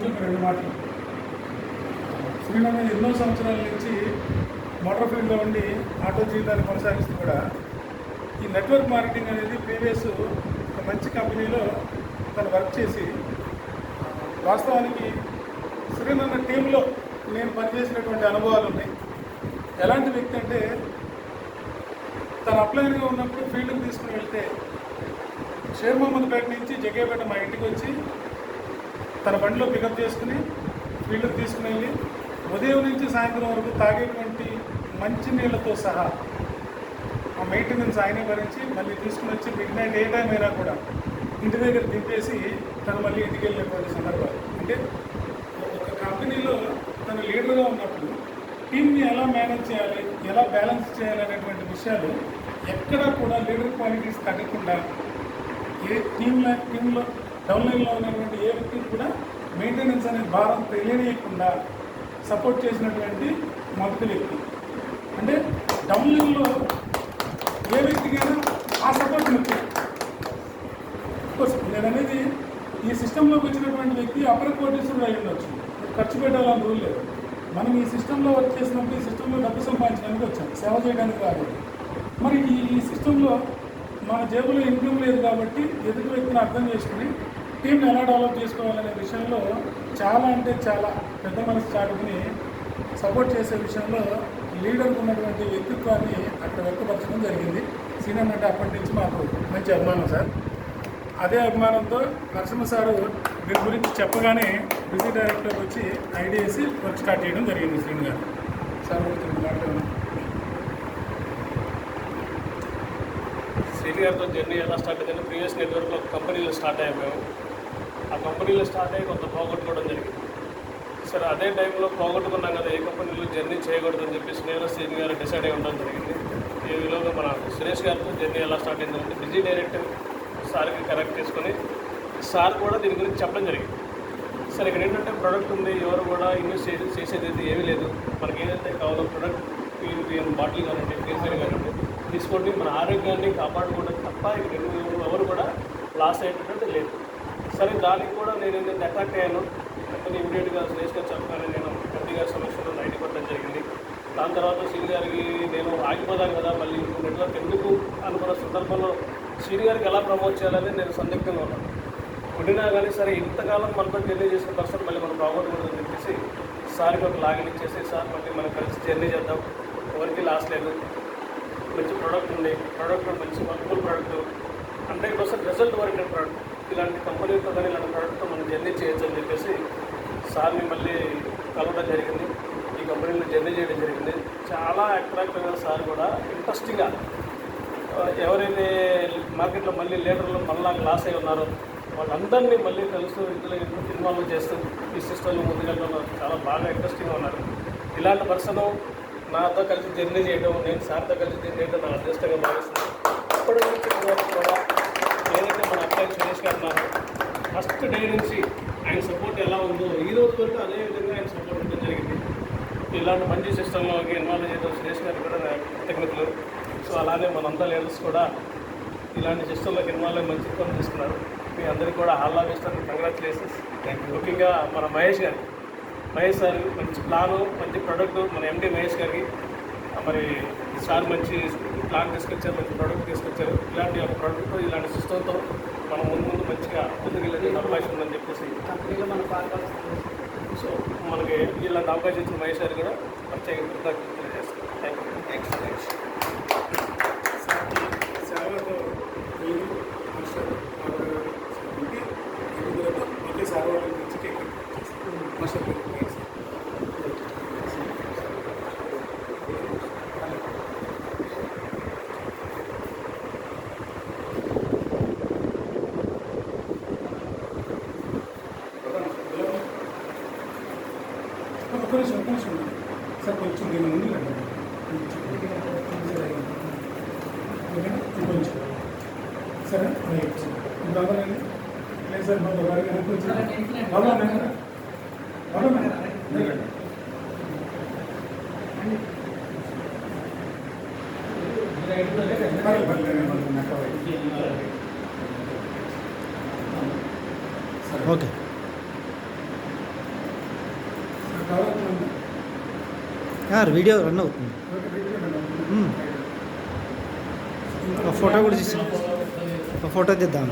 కొంచెం రెండు మాటలు. శ్రీనగర్ ఎన్నో సంవత్సరాల నుంచి మోటార్ ఫీల్డ్లో ఉండి ఆటో జీవితాన్ని కొనసాగిస్తూ కూడా ఈ నెట్వర్క్ మార్కెటింగ్ అనేది ప్రీవియస్ ఒక మంచి కంపెనీలో తను వర్క్ చేసి వాస్తవానికి శ్రీనన్న టీంలో నేను పనిచేసినటువంటి అనుభవాలు ఉన్నాయి. ఎలాంటి వ్యక్తి అంటే తను అప్లైన్గా ఉన్నప్పుడు ఫీల్డ్కి తీసుకుని వెళ్తే షేర్ మహమ్మద్పేట నుంచి జగేపేట మా ఇంటికి వచ్చి తన బండిలో పికప్ చేసుకుని ఫీల్డ్కి తీసుకుని వెళ్ళి ఉదయం నుంచి సాయంత్రం వరకు తాగేటువంటి మంచి నీళ్ళతో సహా ఆ మెయింటెనెన్స్ ఆయనే భరించి మళ్ళీ తీసుకుని వచ్చి మిడ్ నైట్ ఏ టైం అయినా కూడా ఇంటి దగ్గర దింపేసి తను మళ్ళీ ఇంటికి వెళ్ళినటువంటి సందర్భాలు. అంటే ఒక కంపెనీలో తను లీడర్గా ఉన్నప్పుడు టీమ్ని ఎలా మేనేజ్ చేయాలి ఎలా బ్యాలెన్స్ చేయాలి అనేటువంటి విషయాలు ఎక్కడా కూడా లీడర్ క్వాలిటీస్ తగ్గకుండా ఏ టీంలో టీంలో డౌన్లైన్లో ఉన్నటువంటి ఏ వ్యక్తికి కూడా మెయింటెనెన్స్ అనే భారం తెలియనియకుండా సపోర్ట్ చేసినటువంటి మొదటి వ్యక్తి. అంటే డౌన్లైన్లో ఏ వ్యక్తికైనా ఆ సపోర్ట్ ముఖ్యం. నేను అనేది ఈ సిస్టంలోకి వచ్చినటువంటి వ్యక్తి అపర కోటీశ్వరుడు అయి ఉండొచ్చు. ఖర్చు పెట్టాలని రూల్ లేదు. మనం ఈ సిస్టంలో వర్క్ చేసినప్పుడు ఈ సిస్టంలో డబ్బు సంపాదించడానికి వచ్చాం. సేవ చేయడానికి రాలేదు. మరి ఈ ఈ సిస్టంలో మన జేబులో ఇన్కమ్ లేదు కాబట్టి ఎదుటి వ్యక్తిని అర్థం చేసుకుని టీంని ఎలా డెవలప్ చేసుకోవాలనే విషయంలో చాలా అంటే చాలా పెద్ద మనసు చాటుకుని సపోర్ట్ చేసే విషయంలో లీడర్కి ఉన్నటువంటి వ్యక్తిత్వాన్ని అక్కడ వ్యక్తపరచడం జరిగింది. సీనియర్ అంటే అప్పటి నుంచి మాకు మంచి అభిమానం సార్. అదే అభిమానంతో నరసింహ సారు దీని గురించి చెప్పగానే బిజీ డైరెక్టర్ వచ్చి ఐడియాసి వర్క్ స్టార్ట్ చేయడం జరిగింది శ్రీను గారు. సార్ గురించి శ్రీని గారితో జర్నీ ఎలా స్టార్ట్ అయిందంటే ప్రీవియస్ నెట్వర్క్లో కంపెనీలో స్టార్ట్ అయ్యాము మేము. ఆ కంపెనీలో స్టార్ట్ అయ్యి కొంత పోగొట్టుకోవడం జరిగింది. సరే అదే టైంలో పోగొట్టుకున్నాం కదా ఏ కంపెనీలో జర్నీ చేయకూడదని చెప్పేసి నేను శ్రీని గారు డిసైడ్ అయి ఉండడం జరిగింది. ఈ విలువగా మన సురేష్ గారితో జర్నీ ఎలా స్టార్ట్ అయిందంటే బిజీ డైరెక్టర్ సార్కి కరెక్ట్ చేసుకొని సార్ కూడా దీని గురించి చెప్పడం జరిగింది. సరే ఇక్కడ ఏంటంటే ప్రోడక్ట్ ఉంది ఎవరు కూడా ఇన్వెస్ట్ చేసి చేసేది అయితే ఏమీ లేదు. మనకి ఏదైతే కావాలో ప్రోడక్ట్ ప్యూరిఫియర్ బాటిల్ కానివ్వండి ప్యూరిఫైర్ కానివ్వండి తీసుకోండి మన ఆరోగ్యాన్ని కాపాడుకోవడం తప్ప ఇక్కడ ఎవరు- ఎవరు కూడా లాస్ అయ్యేటట్టు లేదు. సరే దానికి కూడా నేను ఏంటంటే అటాక్ అయ్యాను. వెంటనే ఇమీడియట్గా సురేష్ గారు చెప్పగానే నేను గట్టి గారి సమస్యలో నైట్ పడడం జరిగింది. దాని తర్వాత శ్రీని గారికి నేను ఆగిపోదాను కదా మళ్ళీ నెట్వర్క్ ఎందుకు అనుకున్న సందర్భంలో శ్రీని గారికి ఎలా ప్రమోట్ చేయాలని నేను సందిగ్ధంగా ఉన్నాను. ఉండినా కానీ సరే ఇంతకాలం మనతో జర్నీ చేసిన పర్సన్ మళ్ళీ మనం బాగోకూడదని చెప్పేసి సార్కి ఒక లాగిన్ ఇచ్చేసి సార్ మళ్ళీ మనం కలిసి జర్నీ చేద్దాం. ఎవరికి లాస్ లేదు. మంచి ప్రోడక్ట్ ఉంది. ప్రోడక్ట్ మంచి workful product hundred percent result oriented product ఇలాంటి కంపెనీతో కానీ ఇలాంటి ప్రోడక్ట్తో మనం జర్నీ చేయొచ్చు అని చెప్పేసి సార్ని మళ్ళీ కలవడం జరిగింది. ఈ కంపెనీలో జర్నీ చేయడం జరిగింది. చాలా అట్రాక్టివ్గా సార్ కూడా ఇంట్రెస్టింగ్గా ఎవరైతే మార్కెట్లో మళ్ళీ లీడర్లు మళ్ళా లాస్ అయి ఉన్నారో వాళ్ళందరినీ మళ్ళీ కలుస్తూ ఇంట్లో ఇన్వాల్వ్ చేస్తూ ఈ సిస్టంలో ముందుకెళ్ళడం చాలా బాగా ఇంట్రెస్టింగ్గా ఉన్నారు. ఇలాంటి పర్సన్ నాతో కలిసి జర్నీ చేయడం నేను సార్తో కలిసి జర్నీ చేయడం నా అదృష్టంగా భావిస్తున్నాను ఇప్పటి నుంచి ఇప్పటివరకు కూడా ఏదైతే మన అబ్బాయి సురేష్ గారు ఉన్నారో ఫస్ట్ డే నుంచి ఆయన సపోర్ట్ ఎలా ఉందో ఈ రోజు వరకు అదే విధంగా ఆయన సపోర్ట్ ఉండడం జరిగింది. ఇలాంటి మంచి సిస్టంలోకి ఇన్వాల్వ్ చేయడం సురేష్ గారికి కూడా కృతజ్ఞతలు సో అలానే మనంతా లీడర్స్ కూడా ఇలాంటి సిస్టంలోకి ఇన్వాల్వ్ అయ్యి మంచి పని చేస్తున్నారు. మీ అందరికీ కూడా హాల్లా వేస్తాను కంగ్రాచులేషన్స్ ముఖ్యంగా మన మహేష్ గారికి మహేష్ సార్ మంచి ప్లాను మంచి ప్రోడక్ట్ మన ఎండి మహేష్ గారికి మరి సార్ మంచి ప్లాన్ తీసుకొచ్చారు మంచి ప్రోడక్ట్ తీసుకొచ్చారు. ఇలాంటి ఒక ప్రోడక్ట్ ఇలాంటి సిస్టంతో మనం ముందు ముందు మంచిగా ముందుకెళ్ళే అవకాశం ఉందని చెప్పేసి సో మనకి ఇలాంటి అవకాశం ఇచ్చిన మహేష్ గారు కూడా ప్రత్యేక కృతజ్ఞతలు తెలియజేస్తాను థ్యాంక్ యూ సార్కి సేవలతో మీరు మాధవ్ గారు ఉండి ఎదుగుదలతో ఒకే సార్ వాళ్ళ నుంచి కేక్ మాస్టర్ గారు థాంక్స్. నిమిషం ఉండండి. సార్ కొంచెం దీని ముందు. కొంచెం. సరే? అవ్వాలండి లేదు సార్ బాబా వెనక్కి వచ్చి బాబా బాబా. ఓకే. వీడియో రన్ అవుతుంది. ఒక ఫోటో కూడా తీసి ఒక ఫోటో తీద్దాం